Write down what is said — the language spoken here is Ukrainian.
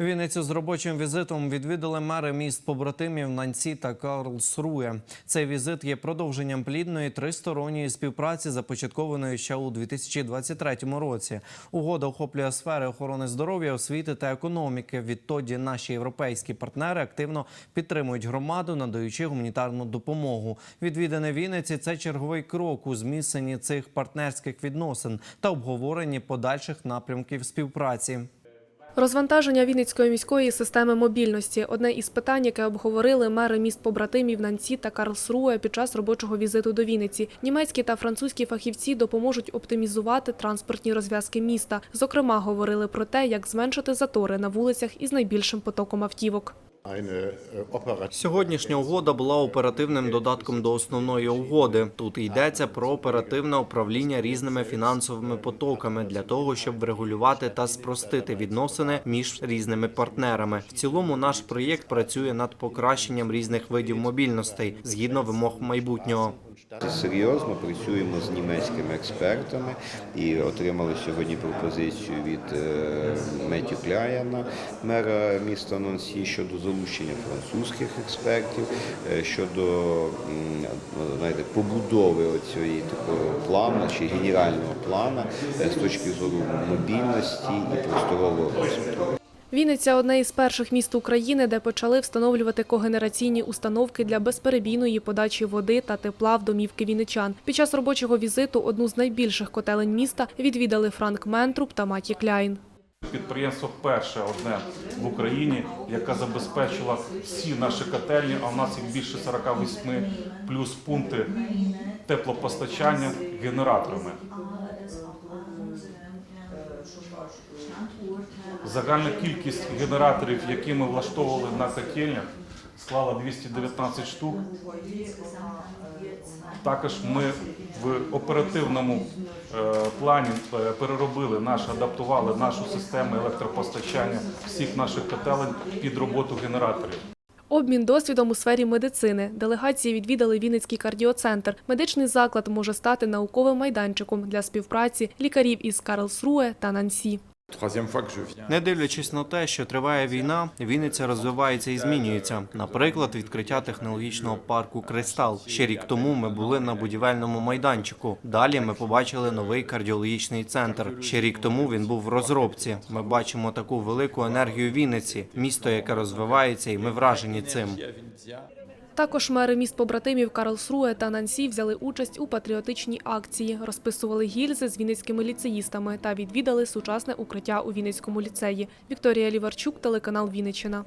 Вінницю з робочим візитом відвідали мери міст побратимів Нанці та Карлсрує. Цей візит є продовженням плідної тристоронньої співпраці, започаткованої ще у 2023 році. Угода охоплює сфери охорони здоров'я, освіти та економіки. Відтоді наші європейські партнери активно підтримують громаду, надаючи гуманітарну допомогу. Відвідане Вінниці це черговий крок у зміцненні цих партнерських відносин та обговоренні подальших напрямків співпраці. Розвантаження Вінницької міської системи мобільності одне із питань, яке обговорили мери міст побратимів Нанці та Карлсруе під час робочого візиту до Вінниці. Німецькі та французькі фахівці допоможуть оптимізувати транспортні розв'язки міста. Зокрема, говорили про те, як зменшити затори на вулицях із найбільшим потоком автівок. Äh, Сьогоднішня угода була оперативним додатком до основної угоди. Тут йдеться про оперативне управління різними фінансовими потоками для того, щоб врегулювати та спростити відносини між різними партнерами. В цілому наш проєкт працює над покращенням різних видів мобільностей згідно вимог майбутнього. Серйозно працюємо з німецькими експертами і отримали сьогодні пропозицію від е, Кляяна, мера міста Нонсі, щодо залучення французьких експертів, е, щодо знаєте, побудови оцієї такого плану чи генерального плану е, з точки зору мобільності і просторового розвитку. Вінниця одне із перших міст України, де почали встановлювати когенераційні установки для безперебійної подачі води та тепла в домівки вінничан. Під час робочого візиту одну з найбільших котелень міста відвідали Франк Ментруб та Маті Кляйн. Підприємство перше одне в Україні, яке забезпечило всі наші котельні, а в нас їх більше 48, плюс пункти теплопостачання генераторами. Загальна кількість генераторів, які ми влаштовували на котельнях, склала 219 штук. Також ми в оперативному е, плані е, переробили наш, адаптували нашу систему електропостачання всіх наших котелень під роботу генераторів. Обмін досвідом у сфері медицини. Делегації відвідали Вінницький кардіоцентр. Медичний заклад може стати науковим майданчиком для співпраці лікарів із Карлсруе та Нансі. Не дивлячись на те, що триває війна, Вінниця розвивається і змінюється. Наприклад, відкриття технологічного парку Кристал. Ще рік тому ми були на будівельному майданчику. Далі ми побачили новий кардіологічний центр. Ще рік тому він був в розробці. Ми бачимо таку велику енергію Вінниці, місто, яке розвивається, і ми вражені цим. Також мери міст побратимів Карлсруе та Нансі взяли участь у патріотичній акції, розписували гільзи з вінницькими ліцеїстами та відвідали сучасне укриття у Вінницькому ліцеї. Вікторія Ліварчук, телеканал Вінниччина.